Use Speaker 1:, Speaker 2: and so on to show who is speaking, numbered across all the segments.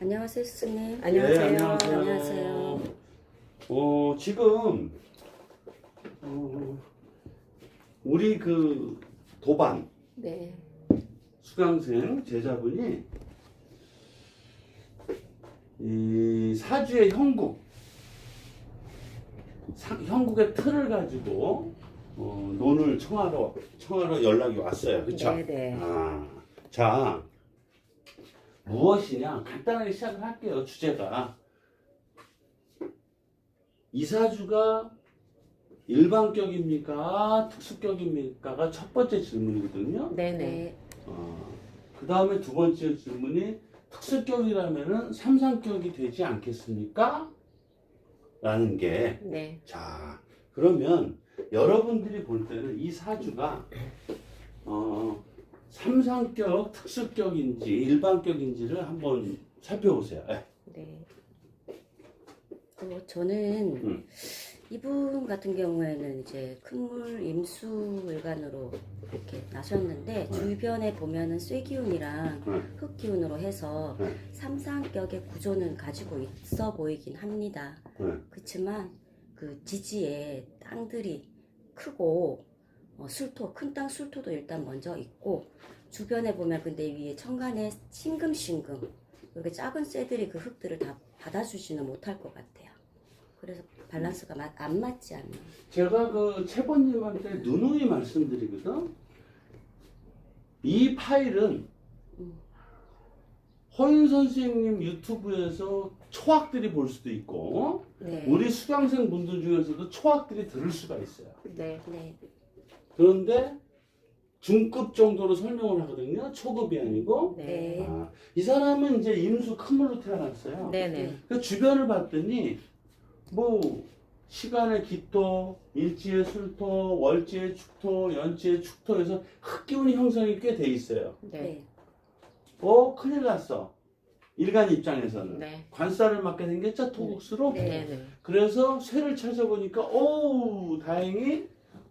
Speaker 1: 안녕하세요, 스님.
Speaker 2: 안녕하세요.
Speaker 3: 네, 안녕하세요.
Speaker 1: 안녕하세요.
Speaker 3: 어, 지금 어, 우리 그 도반
Speaker 1: 네.
Speaker 3: 수강생 제자분이 이 사주의 형국 사- 형국의 틀을 가지고 어, 논을 청하러 청하러 연락이 왔어요. 그렇죠?
Speaker 2: 네 네.
Speaker 3: 아, 자 무엇이냐 간단하게 시작을 할게요. 주제가 이사주가 일반격입니까 특수격입니까가 첫 번째 질문이거든요.
Speaker 2: 네네.
Speaker 1: 네.
Speaker 3: 어, 그 다음에 두 번째 질문이 특수격이라면은 삼상격이 되지 않겠습니까? 라는 게,
Speaker 2: 네.
Speaker 3: 자, 그러면 여러분들이 볼 때는 이 사주가, 어, 삼상격, 특수격인지 일반격인지를 한번 살펴보세요. 예.
Speaker 2: 네.
Speaker 1: 어, 저는
Speaker 3: 음.
Speaker 1: 이분 같은 경우에는 이제 큰물 임수일간으로 이렇게 나셨는데
Speaker 3: 네.
Speaker 1: 주변에 보면은 쇠기운이랑
Speaker 3: 네.
Speaker 1: 흙기운으로 해서
Speaker 3: 네.
Speaker 1: 삼상격의 구조는 가지고 있어 보이긴 합니다.
Speaker 3: 네.
Speaker 1: 그렇지만 그 지지에 땅들이 크고 어, 술토 큰 땅 술토도 일단 먼저 있고 주변에 보면 근데 위에 천간에 싱금싱금 이렇게 작은 쇠들이 그 흙들을 다 받아주지는 못할 것 같아요. 그래서 밸런스가 맞- 안 맞지 않나.
Speaker 3: 제가 그 채번님한테 누누이 말씀드리거든. 이 파일은
Speaker 1: 음.
Speaker 3: 허인 선생님 유튜브에서 초학들이 볼 수도 있고
Speaker 1: 네.
Speaker 3: 우리 수강생 분들 중에서도 초학들이 들을 수가 있어요.
Speaker 2: 네.
Speaker 1: 네.
Speaker 3: 그런데 중급 정도로 설명을 하거든요. 초급이 아니고.
Speaker 2: 네.
Speaker 1: 네.
Speaker 3: 아, 이 사람은 이제 임수 큰물로 태어났어요.
Speaker 2: 네네.
Speaker 3: 그 주변을 봤더니 뭐 시간의 기토, 일지의 술토, 월지의 축토, 연지의 축토에서 흑기운이 형성이 꽤 돼 있어요.
Speaker 2: 네.
Speaker 1: 네.
Speaker 3: 어 큰일 났어. 일간 입장에서는
Speaker 2: 네.
Speaker 3: 관살을 맞게 생겼죠 토국수로.
Speaker 1: 네.
Speaker 2: 네네.
Speaker 3: 그래서 쇠를 찾아보니까 오 다행히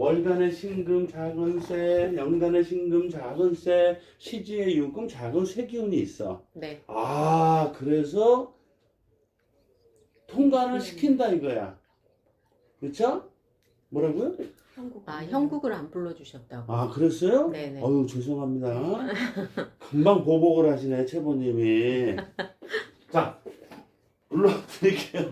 Speaker 3: 월간의 신금 작은 쇠, 연간의 신금 작은 쇠, 시지의 유금 작은 쇠 기운이 있어.
Speaker 2: 네.
Speaker 3: 아 그래서 통관을
Speaker 1: 음.
Speaker 3: 시킨다 이거야. 그렇죠? 뭐라고요?
Speaker 2: 아, 형국을 안 불러주셨다고.
Speaker 3: 아 그랬어요?
Speaker 2: 네네.
Speaker 3: 어유 죄송합니다. 금방 보복을 하시네 최보님이. 자 불러드릴게요.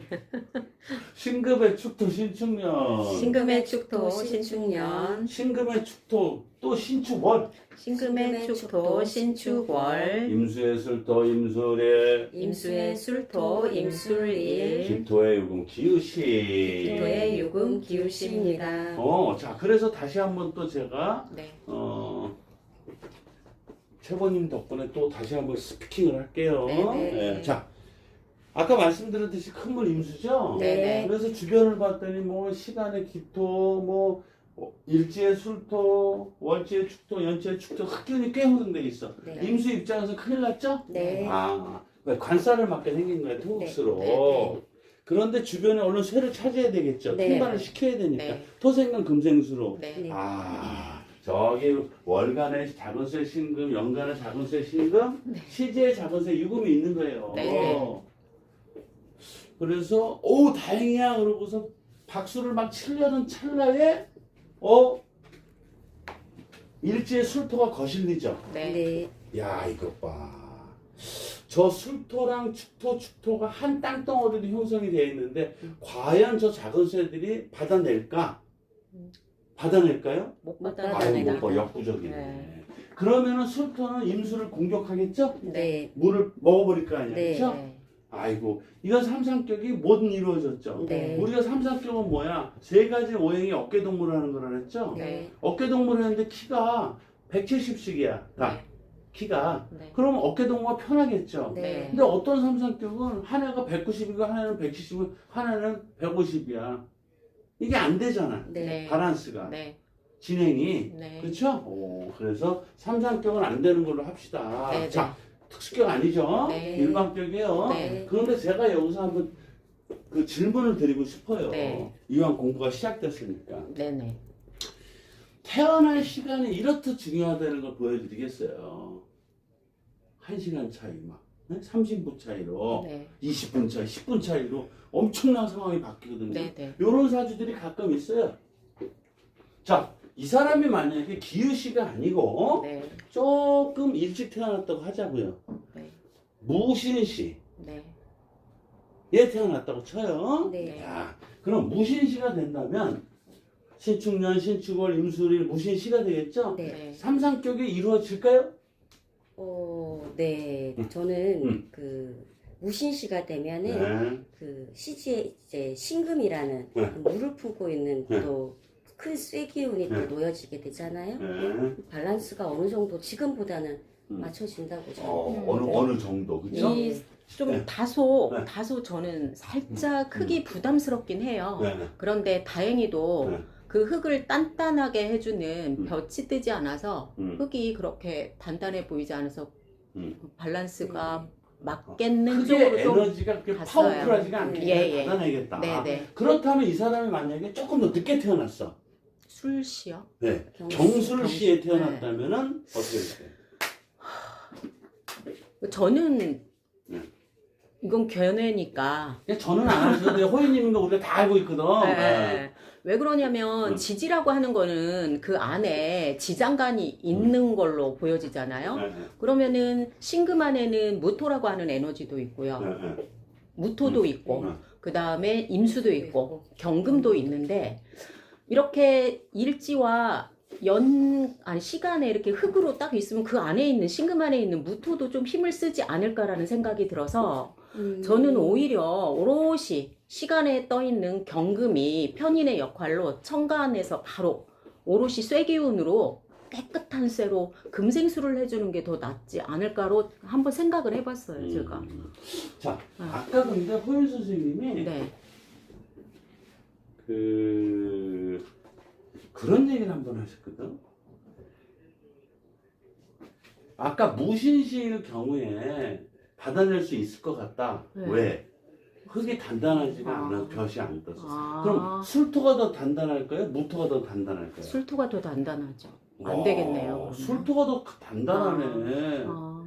Speaker 3: 신급의 축토 신축년.
Speaker 2: 신금의 축토
Speaker 1: 신축년.
Speaker 3: 신금의 축토 또 신축월.
Speaker 2: 신금의 축토 신축월.
Speaker 3: 임수의 술토 임술의
Speaker 2: 임수의 술토 임술일.
Speaker 3: 기토의 유금 기우시.
Speaker 2: 기토의 유금 기우시입니다.
Speaker 3: 어, 자 그래서 다시 한번 또 제가
Speaker 2: 네.
Speaker 3: 어. 최보님 덕분에 또 다시 한번 스피킹을 할게요.
Speaker 2: 네 네.
Speaker 3: 예, 자, 아까 말씀드렸듯이 큰 물 임수죠?
Speaker 2: 네네.
Speaker 3: 그래서 주변을 봤더니 뭐 시간의 기토, 뭐 어, 일지의 술토, 월지의 축토, 연지의 축토 흑기운이 꽤 호등돼 있어.
Speaker 1: 네.
Speaker 3: 임수 입장에서 큰일 났죠?
Speaker 1: 네.
Speaker 3: 아, 왜 관살을 맞게 생긴 거야, 토국수로.
Speaker 2: 네, 네,
Speaker 3: 그런데 주변에 얼른 쇠를 찾아야 되겠죠.
Speaker 1: 네.
Speaker 3: 통관을 시켜야 되니까.
Speaker 2: 네.
Speaker 3: 토생강 금생수로.
Speaker 2: 네.
Speaker 1: 네.
Speaker 3: 아, 저기 월간의 작은세 신금, 연간의 작은세 신금, 시제의 작은세 유금이 있는 거예요.
Speaker 2: 네.
Speaker 3: 그래서 오 다행이야 그러고서 박수를 막 치려는 찰나에 어 일지의 술토가 거실리죠.
Speaker 2: 네.
Speaker 1: 네.
Speaker 3: 야 이것 봐. 저 술토랑 축토, 축토가 한 땅덩어리로 형성이 되어 있는데 과연 저 작은 새들이 받아낼까?
Speaker 2: 음.
Speaker 3: 받아낼까요?
Speaker 1: 못못
Speaker 3: 아유,
Speaker 2: 받아내나.
Speaker 3: 뭐 역부족이네.
Speaker 2: 네.
Speaker 3: 그러면은 술토는 임수를 공격하겠죠?
Speaker 1: 네.
Speaker 3: 물을 먹어버릴 거 아니야,
Speaker 1: 네.
Speaker 3: 그렇죠?
Speaker 2: 네.
Speaker 3: 아이고, 이건 삼상격이 못 이루어졌죠.
Speaker 1: 네.
Speaker 3: 우리가 삼상격은 뭐야? 세 가지 오행이 어깨동무를 하는 거라 그랬죠?
Speaker 1: 네.
Speaker 3: 어깨동무를 했는데 키가 170씩이야, 다. 키가.
Speaker 2: 네.
Speaker 3: 그러면 어깨동무가 편하겠죠?
Speaker 1: 네.
Speaker 3: 근데 어떤 삼상격은 하나가 190이고 하나는 170이고 하나는 150이야. 이게 안 되잖아.
Speaker 1: 네.
Speaker 2: 네.
Speaker 3: 바란스가.
Speaker 2: 네.
Speaker 3: 진행이.
Speaker 2: 네.
Speaker 3: 그렇죠? 오, 그래서 삼상격은 안 되는 걸로 합시다.
Speaker 2: 네,
Speaker 3: 자, 특수격 아니죠?
Speaker 2: 네.
Speaker 3: 일반격이에요.
Speaker 2: 네.
Speaker 3: 그런데 제가 여기서 한번 그 질문을 드리고 싶어요.
Speaker 2: 네.
Speaker 3: 이왕 공부가 시작됐으니까.
Speaker 2: 네네.
Speaker 3: 태어날 시간이 이렇듯 중요하다는 걸 보여드리겠어요. 한 시간 차이 막. 네? 30분 차이로
Speaker 2: 네.
Speaker 3: 20분 차이, 10분 차이로 엄청난 상황이 바뀌거든요.
Speaker 2: 네, 네.
Speaker 3: 이런 사주들이 가끔 있어요. 자, 이 사람이 만약에 기우씨가 아니고
Speaker 2: 네.
Speaker 3: 조금 일찍 태어났다고 하자고요.
Speaker 2: 네.
Speaker 3: 무신씨,
Speaker 2: 네.
Speaker 3: 얘 태어났다고 쳐요.
Speaker 1: 네.
Speaker 3: 자, 그럼 무신씨가 된다면 신축년, 신축월, 임술일 무신씨가 되겠죠?
Speaker 1: 네.
Speaker 2: 네.
Speaker 3: 삼상격이 이루어질까요?
Speaker 1: 어, 네. 저는
Speaker 3: 음.
Speaker 1: 그 무신시가 되면은
Speaker 3: 네.
Speaker 1: 그 시지에 이제 신금이라는
Speaker 3: 네.
Speaker 1: 그 물을 품고 있는
Speaker 3: 네.
Speaker 1: 또 큰 쇠기운이
Speaker 3: 네.
Speaker 1: 또 놓여지게 되잖아요.
Speaker 3: 네.
Speaker 1: 밸런스가 어느 정도 지금보다는
Speaker 3: 음.
Speaker 1: 맞춰진다고 저는
Speaker 3: 어,
Speaker 2: 음.
Speaker 3: 어느 어느 정도 그렇죠?
Speaker 2: 이 좀
Speaker 3: 네.
Speaker 2: 다소
Speaker 3: 네.
Speaker 2: 다소 저는 살짝 흙이 부담스럽긴 해요.
Speaker 3: 네.
Speaker 2: 그런데 다행히도
Speaker 3: 네.
Speaker 2: 그 흙을 단단하게 해주는
Speaker 3: 음.
Speaker 2: 볕이 뜨지 않아서
Speaker 3: 음.
Speaker 2: 흙이 그렇게 단단해 보이지 않아서
Speaker 3: 음.
Speaker 2: 밸런스가 맞겠는
Speaker 3: 크게
Speaker 2: 쪽으로 좀
Speaker 3: 에너지가 그렇게
Speaker 2: 갔어요.
Speaker 3: 파워풀하지가 않게
Speaker 2: 예, 예.
Speaker 3: 받아내겠다.
Speaker 2: 네네
Speaker 3: 그렇다면 이 사람이 만약에 조금 더 늦게 태어났어.
Speaker 2: 술시요.
Speaker 3: 네. 경술, 씨에
Speaker 2: 경술.
Speaker 3: 태어났다면은 어떻게 될까요?
Speaker 2: 저는
Speaker 3: 네.
Speaker 2: 이건 견해니까
Speaker 3: 그냥 저는 안 하셔도 돼요. 호연님인 거 우리가 다 알고 있거든. 네.
Speaker 2: 네. 왜 그러냐면
Speaker 3: 음.
Speaker 2: 지지라고 하는 거는 그 안에 지장간이 있는 걸로 보여지잖아요.
Speaker 3: 네, 네,
Speaker 2: 그러면은 신금 안에는 무토라고 하는 에너지도 있고요.
Speaker 3: 네, 네.
Speaker 2: 무토도
Speaker 3: 음.
Speaker 2: 있고
Speaker 3: 네.
Speaker 2: 그 다음에 임수도 있고 경금도 있는데 이렇게 일지와 연 아니 시간에 이렇게 흙으로 딱 있으면 그 안에 있는 신금 안에 있는 무토도 좀 힘을 쓰지 않을까라는 생각이 들어서
Speaker 1: 음.
Speaker 2: 저는 오히려 오롯이 시간에 떠 있는 경금이 편인의 역할로 천간에서 바로 오롯이 쇠기운으로 깨끗한 쇠로 금생수를 해주는 게 더 낫지 않을까로 한번 생각을 해봤어요 제가.
Speaker 3: 음. 자,
Speaker 2: 아.
Speaker 3: 아까 근데 호연 선생님이
Speaker 2: 네,
Speaker 3: 그 그런 얘기를 한 번 하셨거든. 아까 무신시일 경우에 받아낼 수 있을 것 같다.
Speaker 2: 네.
Speaker 3: 왜? 흙이 단단하지가
Speaker 2: 아.
Speaker 3: 않아 벼이 안 떴어.
Speaker 2: 아.
Speaker 3: 그럼 술토가 더 단단할까요? 무토가 더 단단할까요?
Speaker 2: 술토가 더 단단하죠. 안
Speaker 3: 와,
Speaker 2: 되겠네요, 그러면.
Speaker 3: 술토가 더 단단하네.
Speaker 2: 아,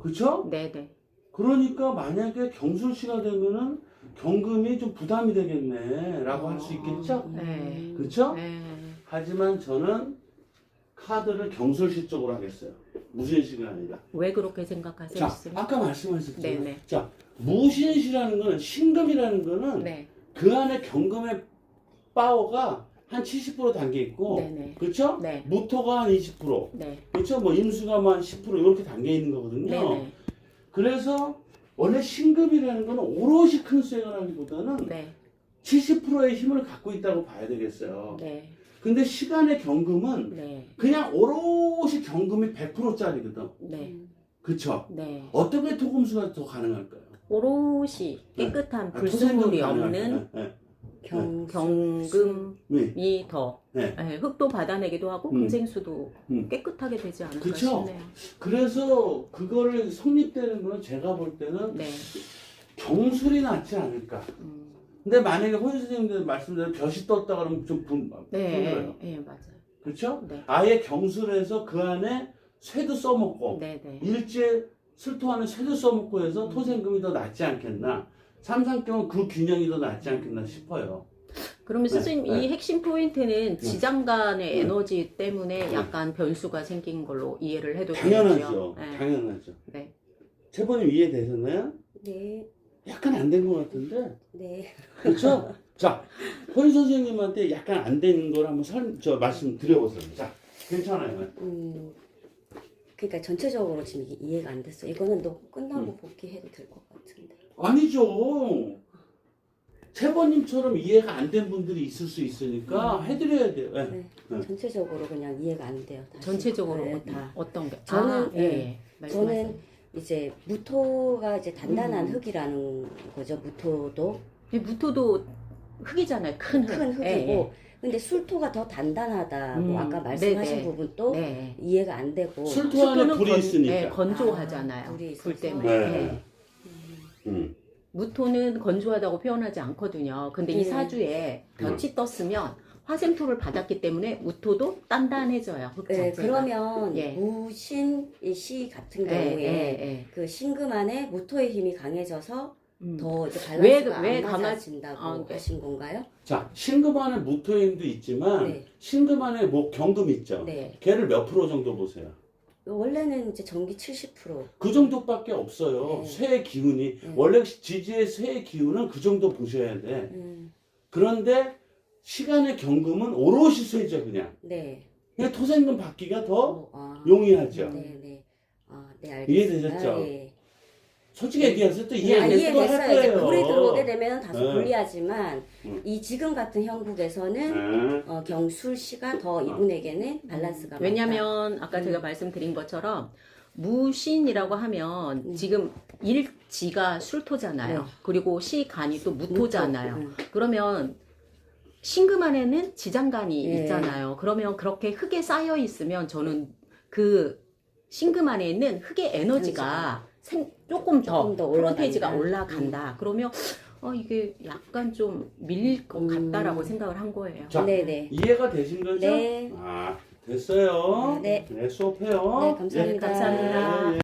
Speaker 3: 그렇죠?
Speaker 2: 네네.
Speaker 3: 그러니까 만약에 경술씨가 되면은 경금이 좀 부담이 되겠네라고 할 수 있겠죠?
Speaker 2: 네.
Speaker 3: 그렇죠?
Speaker 2: 네.
Speaker 3: 하지만 저는 카드를 경술씨 쪽으로 하겠어요. 무신씨가 아니라.
Speaker 2: 왜 그렇게 생각하세요?
Speaker 3: 자,
Speaker 2: 스님?
Speaker 3: 아까 말씀하셨잖아요.
Speaker 2: 네네.
Speaker 3: 자, 무신씨라는 거는 신금이라는 거는
Speaker 2: 네.
Speaker 3: 그 안에 경금의 파워가 한 70% 담겨 있고,
Speaker 2: 네네.
Speaker 3: 그렇죠?
Speaker 2: 네.
Speaker 3: 무토가 한 20%,
Speaker 2: 네.
Speaker 3: 그렇죠? 뭐 임수가 뭐한10% 이렇게 담겨 있는 거거든요.
Speaker 2: 네네.
Speaker 3: 그래서 원래 신금이라는 거는 오롯이 큰 쇠가라기보다는
Speaker 2: 네.
Speaker 3: 70%의 힘을 갖고 있다고 봐야 되겠어요.
Speaker 2: 네.
Speaker 3: 근데 시간의 경금은
Speaker 2: 네.
Speaker 3: 그냥 오롯이 경금이 100%짜리거든.
Speaker 2: 네.
Speaker 3: 그쵸?
Speaker 2: 네.
Speaker 3: 어떻게 토금수가 더 가능할까요?
Speaker 2: 오롯이 깨끗한
Speaker 3: 아,
Speaker 2: 불순물이
Speaker 3: 토생금
Speaker 2: 없는
Speaker 3: 가능할까요? 네.
Speaker 1: 경
Speaker 2: 경금이
Speaker 3: 네.
Speaker 2: 더
Speaker 3: 네.
Speaker 2: 네, 흙도 받아내기도 하고
Speaker 3: 음.
Speaker 2: 금생수도
Speaker 3: 음.
Speaker 2: 깨끗하게 되지 않을까
Speaker 3: 그쵸?
Speaker 2: 싶네요.
Speaker 3: 그래서 그거를 성립되는 건 제가 볼 때는
Speaker 2: 네.
Speaker 3: 경술이 낫지 않을까.
Speaker 2: 음.
Speaker 3: 근데 만약에 호 선생님들 말씀대로 벼이 떴다 그러면 좀 분,
Speaker 2: 네.
Speaker 3: 힘들어요.
Speaker 2: 네, 맞아요.
Speaker 3: 그렇죠?
Speaker 2: 네.
Speaker 3: 아예 경술해서 그 안에 쇠도 써먹고
Speaker 2: 네, 네.
Speaker 3: 일제 안에 쇠도 써먹고 해서
Speaker 2: 음.
Speaker 3: 토생금이 더 낫지 않겠나 삼상경은 그 균형이 더 낫지 않겠나 싶어요
Speaker 2: 그러면
Speaker 3: 네,
Speaker 2: 스님
Speaker 3: 네.
Speaker 2: 이 핵심 포인트는 지장 간의
Speaker 3: 네.
Speaker 2: 에너지 때문에
Speaker 3: 네.
Speaker 2: 약간 변수가 생긴 걸로 이해를 해도
Speaker 3: 당연하죠
Speaker 2: 되겠죠. 네.
Speaker 3: 당연하죠
Speaker 2: 네.
Speaker 3: 채번님 이해되셨나요?
Speaker 1: 네,
Speaker 3: 약간 안 된 것 같은데
Speaker 1: 네.
Speaker 3: 그렇죠? 자 호인 선생님한테 약간 안된걸 한번 설, 저 말씀 드려보세요 자 괜찮아요
Speaker 1: 음, 그러니까 전체적으로 지금 이게 이해가 안 됐어. 이거는 너 끝나고
Speaker 3: 음.
Speaker 1: 복귀해도 될 것 같은데.
Speaker 3: 아니죠 채번님처럼 이해가 안 된 분들이 있을 수 있으니까 해드려야 돼요 네.
Speaker 1: 네.
Speaker 3: 네.
Speaker 1: 전체적으로 그냥 이해가 안 돼요. 다시.
Speaker 2: 전체적으로
Speaker 1: 네, 다.
Speaker 2: 어떤 게?
Speaker 1: 저는,
Speaker 2: 아, 예,
Speaker 1: 네.
Speaker 2: 예. 말씀하세요.
Speaker 1: 저는 이제 무토가 이제 단단한
Speaker 2: 음.
Speaker 1: 흙이라는 거죠. 무토도
Speaker 2: 이 무토도 흙이잖아요. 큰 흙.
Speaker 1: 큰 흙이고.
Speaker 2: 예,
Speaker 1: 근데 술토가 더 단단하다고
Speaker 2: 음,
Speaker 1: 아까 말씀하신
Speaker 2: 네네.
Speaker 1: 부분도
Speaker 2: 예. 네.
Speaker 1: 이해가 안 되고.
Speaker 3: 술토 안에 불이
Speaker 2: 건-
Speaker 3: 있으니까
Speaker 2: 예, 건조하잖아요.
Speaker 1: 아, 불이
Speaker 2: 불. 때문에. 예.
Speaker 3: 네. 음.
Speaker 2: 무토는 건조하다고 표현하지 않거든요. 근데 이
Speaker 1: 네.
Speaker 2: 사주에 볕이 떴으면 화샘토를 받았기 때문에 무토도 단단해져요. 흙
Speaker 1: 네,
Speaker 2: 자체가.
Speaker 1: 그러면
Speaker 2: 예.
Speaker 1: 무신 이씨 같은
Speaker 2: 예,
Speaker 1: 경우에
Speaker 2: 예, 예.
Speaker 1: 그 신금 안에 무토의 힘이 강해져서
Speaker 2: 음.
Speaker 1: 더 이제
Speaker 2: 왜-
Speaker 1: 밸런스가 왜안
Speaker 2: 강하-
Speaker 1: 맞아진다고
Speaker 2: 아, 네.
Speaker 1: 하신 건가요?
Speaker 3: 자, 신금 안에 무토임도 있지만
Speaker 1: 네.
Speaker 3: 신금 안에 뭐 경금 있죠.
Speaker 1: 네.
Speaker 3: 걔를 몇 프로 정도 보세요.
Speaker 1: 원래는 이제 전기 70%.
Speaker 3: 그 정도밖에 없어요.
Speaker 1: 네.
Speaker 3: 쇠의 기운이
Speaker 1: 네.
Speaker 3: 원래 지지의 쇠의 기운은 그 정도 보셔야 돼.
Speaker 1: 음,
Speaker 3: 그런데 시간의 경금은 오롯이 쇠죠 그냥.
Speaker 1: 네.
Speaker 3: 그냥 토생금 받기가 더
Speaker 1: 어, 아,
Speaker 3: 용이하죠.
Speaker 1: 네, 네. 아, 네, 알겠습니다.
Speaker 3: 이해되셨죠?
Speaker 1: 예.
Speaker 3: 솔직히 얘기해서 또
Speaker 1: 네,
Speaker 3: 이해
Speaker 1: 아,
Speaker 3: 안 됐을 거할
Speaker 1: 이해됐어요. 이제
Speaker 3: 거예요.
Speaker 1: 불이 들어오게 되면 다소
Speaker 3: 네.
Speaker 1: 불리하지만
Speaker 3: 음.
Speaker 1: 이 지금 같은 형국에서는
Speaker 3: 네.
Speaker 1: 어, 경술 씨가 더 이분에게는 밸런스가 맞다.
Speaker 2: 왜냐면 아까
Speaker 1: 음.
Speaker 2: 제가 말씀드린 것처럼 무신이라고 하면
Speaker 1: 음.
Speaker 2: 지금 일지가 술토잖아요.
Speaker 1: 네.
Speaker 2: 그리고 시간이 또 무토잖아요.
Speaker 1: 음.
Speaker 2: 그러면 신금 안에는 지장간이
Speaker 1: 예.
Speaker 2: 있잖아요. 그러면 그렇게 흙에 쌓여 있으면 저는 그 신금 안에 있는 흙의 에너지가 생- 조금 더,
Speaker 1: 조금 더
Speaker 2: 프론테이지가
Speaker 1: 올라간다.
Speaker 2: 올라간다. 그러면 어, 이게 약간 좀 밀릴 것
Speaker 1: 음.
Speaker 2: 같다라고 생각을 한 거예요.
Speaker 3: 자,
Speaker 1: 네네.
Speaker 3: 이해가 되신 거죠?
Speaker 1: 네.
Speaker 3: 아, 됐어요.
Speaker 1: 네.
Speaker 3: 수업해요.
Speaker 1: 네, 감사합니다.
Speaker 2: 네, 감사합니다.
Speaker 3: 네.